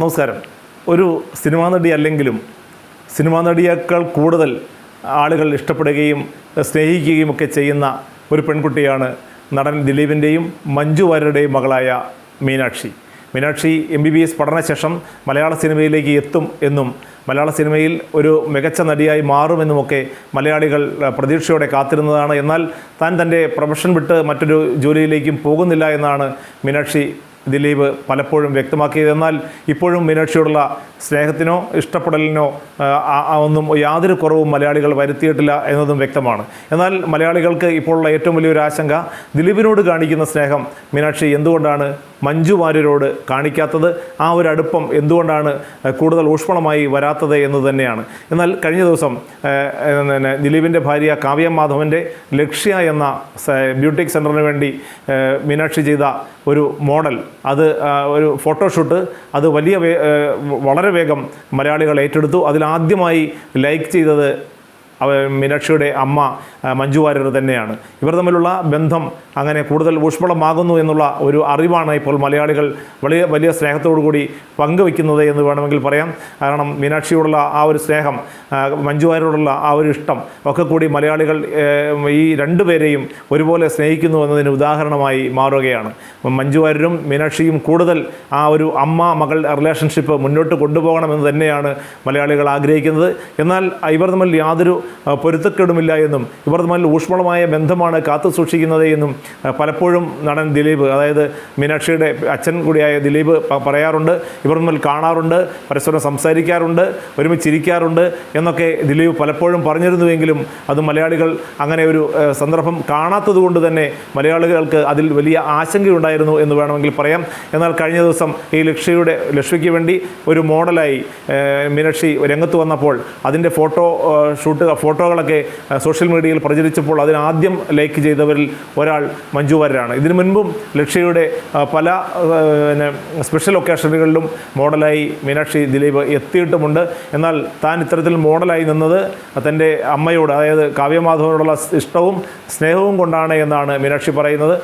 നമസ്കാരം. ഒരു സിനിമാ നടി അല്ലെങ്കിലും സിനിമാ നടിയേക്കാൾ കൂടുതൽ ആളുകൾ ഇഷ്ടപ്പെടുകയും സ്നേഹിക്കുകയും ഒക്കെ ചെയ്യുന്ന ഒരു പെൺകുട്ടിയാണ് നടൻ ദിലീപിന്റെയും മഞ്ജു വാര്യരുടെയും മകളായ Meenakshi. Meenakshi M B B S പഠനശേഷം മലയാള സിനിമയിലേക്ക് എത്തും എന്നും മലയാള സിനിമയിൽ ഒരു മികച്ച നടിയായി മാറുമെന്നുമൊക്കെ മലയാളികൾ പ്രതീക്ഷയോടെ കാത്തിരുന്നതാണ്. എന്നാൽ താൻ തന്റെ പ്രൊഫഷൻ വിട്ട് മറ്റൊരു ജോലിയിലേക്കും പോകുന്നില്ല എന്നാണ് മീനാക്ഷി ദിലീപ് പലപ്പോഴും വ്യക്തമാക്കിയത് എന്നാൽ ഇപ്പോഴും മീനാക്ഷിയോടുള്ള സ്നേഹത്തിനോ ഇഷ്ടപ്പെടലിനോ ഒന്നും യാതൊരു കുറവും മലയാളികൾ വരുത്തിയിട്ടില്ല എന്നതും വ്യക്തമാണ്. എന്നാൽ മലയാളികൾക്ക് ഇപ്പോഴുള്ള ഏറ്റവും വലിയൊരു ആശങ്ക ദിലീപിനോട് കാണിക്കുന്ന സ്നേഹം. മീനാക്ഷി എന്തുകൊണ്ടാണ് മഞ്ജു വാര്യരോട് കാണിക്കാത്തത്? ആ ഒരു അടുപ്പം എന്തുകൊണ്ടാണ് കൂടുതൽ ഊഷ്മളമായി വരാത്തത് എന്ന് തന്നെയാണ്. എന്നാൽ കഴിഞ്ഞ ദിവസം പിന്നെ ദിലീപിന്റെ ഭാര്യ കാവ്യ മാധവന്റെ ലക്ഷ്യ എന്ന ബ്യൂട്ടിക് സെന്ററിന് വേണ്ടി മീനാക്ഷി ചെയ്ത ഒരു മോഡൽ. അത് ഒരു ഫോട്ടോഷൂട്ട്. അത് വലിയ വളരെ വേഗം മലയാളികൾ ഏറ്റെടുത്തു. അതിലാദ്യമായി ലൈക്ക് ചെയ്തത് മീനാക്ഷിയുടെ അമ്മ മഞ്ജു വാര്യർ തന്നെയാണ്. ഇവർ തമ്മിലുള്ള ബന്ധം അങ്ങനെ കൂടുതൽ ഊഷ്മളമാകുന്നു എന്നുള്ള ഒരു അറിവാണ് ഇപ്പോൾ മലയാളികൾ വലിയ വലിയ സ്നേഹത്തോടു കൂടി പങ്കുവെക്കുന്നത് എന്ന് വേണമെങ്കിൽ പറയാം. കാരണം മീനാക്ഷിയോടുള്ള ആ ഒരു സ്നേഹം മഞ്ജു വാര്യരോടുള്ള ആ ഒരു ഇഷ്ടം ഒക്കെ കൂടി മലയാളികൾ ഈ രണ്ടുപേരെയും ഒരുപോലെ സ്നേഹിക്കുന്നു എന്നതിന് ഉദാഹരണമായി മാറുകയാണ്. മഞ്ജു വാര്യരും മീനാക്ഷിയും കൂടുതൽ ആ ഒരു അമ്മ മകൾ റിലേഷൻഷിപ്പ് മുന്നോട്ട് കൊണ്ടുപോകണമെന്ന് തന്നെയാണ് മലയാളികൾ ആഗ്രഹിക്കുന്നത്. എന്നാൽ ഇവർ തമ്മിൽ യാതൊരു പൊരുത്തക്കേടുമില്ല എന്നും ഇവർ തമ്മിൽ ഊഷ്മളമായ ബന്ധമാണ് കാത്തു സൂക്ഷിക്കുന്നത് എന്നും പലപ്പോഴും നടൻ ദിലീപ് അതായത് മീനാക്ഷിയുടെ അച്ഛൻ കൂടിയായ ദിലീപ് പറയാറുണ്ട് ഇവർ തമ്മിൽ കാണാറുണ്ട് പരസ്പരം സംസാരിക്കാറുണ്ട് ഒരുമിച്ച് ഇരിക്കാറുണ്ട് എന്നൊക്കെ ദിലീപ് പലപ്പോഴും പറഞ്ഞിരുന്നുവെങ്കിലും അത് മലയാളികൾ അങ്ങനെ ഒരു സന്ദർഭം കാണാത്തത് കൊണ്ട് തന്നെ മലയാളികൾക്ക് അതിൽ വലിയ ആശങ്കയുണ്ടായിരുന്നു എന്ന് വേണമെങ്കിൽ പറയാം. എന്നാൽ കഴിഞ്ഞ ദിവസം ഈ ലക്ഷ്യയുടെ ലക്ഷ്യയ്ക്ക് വേണ്ടി ഒരു മോഡലായി മീനാക്ഷി രംഗത്ത് വന്നപ്പോൾ അതിന്റെ ഫോട്ടോ ഷൂട്ട് ഫോട്ടോകളൊക്കെ സോഷ്യൽ മീഡിയയിൽ പ്രചരിച്ചപ്പോൾ അതിനാദ്യം ലൈക്ക് ചെയ്തവരിൽ ഒരാൾ മഞ്ജു വാര്യരാണ്. ഇതിനു മുൻപും ലക്ഷ്യയുടെ പല പിന്നെ സ്പെഷ്യൽ ഒക്കേഷനുകളിലും മോഡലായി മീനാക്ഷി ദിലീപ് എത്തിയിട്ടുമുണ്ട്. എന്നാൽ താൻ ഇത്തരത്തിൽ മോഡലായി നിന്നത് തന്റെ അമ്മയോട് അതായത് കാവ്യമാധവനോടുള്ള ഇഷ്ടവും സ്നേഹവും കൊണ്ടാണ് എന്നാണ് മീനാക്ഷി പറയുന്നത്.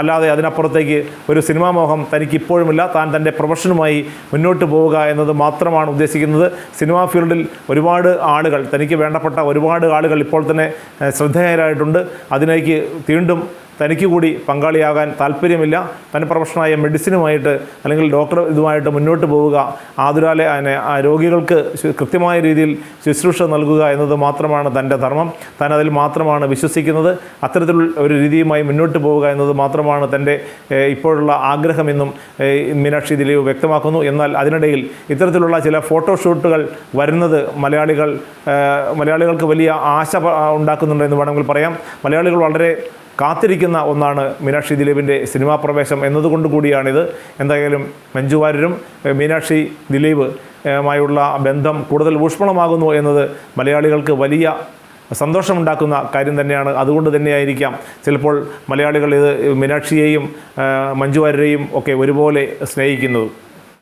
അല്ലാതെ അതിനപ്പുറത്തേക്ക് ഒരു സിനിമാ മോഹം തനിക്ക് ഇപ്പോഴുമില്ല താൻ തന്റെ പ്രൊഫഷനുമായി മുന്നോട്ട് പോവുക എന്നത് മാത്രമാണ് ഉദ്ദേശിക്കുന്നത്. സിനിമാ ഫീൽഡിൽ ഒരുപാട് ആളുകൾ തനിക്ക് വേണ്ടപ്പെട്ട ഒരുപാട് ആളുകൾ ഇപ്പോൾ തന്നെ ശ്രദ്ധേയരായിട്ടുണ്ട്. അതിലേക്ക് വീണ്ടും തനിക്ക് കൂടി പങ്കാളിയാകാൻ താല്പര്യമില്ല. തന്റെ പ്രൊഫഷനായ മെഡിസിനുമായിട്ട് അല്ലെങ്കിൽ ഡോക്ടർ ഇതുമായിട്ട് മുന്നോട്ട് പോവുക ആതുരാലെ രോഗികൾക്ക് കൃത്യമായ രീതിയിൽ ശുശ്രൂഷ നൽകുക എന്നത് മാത്രമാണ് തന്റെ ധർമ്മം. താൻ അതിൽ മാത്രമാണ് വിശ്വസിക്കുന്നത്. അത്തരത്തിൽ ഒരു രീതിയുമായി മുന്നോട്ട് പോവുക എന്നത് മാത്രമാണ് തന്റെ ഇപ്പോഴുള്ള ആഗ്രഹമെന്നും മീനാക്ഷി ദിലീപ് വ്യക്തമാക്കുന്നു. എന്നാൽ അതിനിടയിൽ ഇത്തരത്തിലുള്ള ചില ഫോട്ടോഷൂട്ടുകൾ വരുന്നത് മലയാളികൾ മലയാളികൾക്ക് വലിയ ആശ ഉണ്ടാക്കുന്നുണ്ട് എന്ന് വേണമെങ്കിൽ പറയാം. മലയാളികൾ വളരെ കാത്തിരിക്കുന്ന ഒന്നാണ് മീനാക്ഷി ദിലീപിന്റെ സിനിമാ പ്രവേശം എന്നതുകൊണ്ട് കൂടിയാണിത്. എന്തായാലും മഞ്ജുവാര്യരും മീനാക്ഷി ദിലീപ് മായുള്ള ബന്ധം കൂടുതൽ ഊഷ്മളമാകുന്നു എന്നത് മലയാളികൾക്ക് വലിയ സന്തോഷമുണ്ടാക്കുന്ന കാര്യം തന്നെയാണ്. അതുകൊണ്ട് തന്നെയായിരിക്കാം ചിലപ്പോൾ മലയാളികൾ ഇത് മീനാക്ഷിയെയും മഞ്ജുവാര്യരെയും മഞ്ജു വാര്യരെയും ഒക്കെ ഒരുപോലെ സ്നേഹിക്കുന്നത്.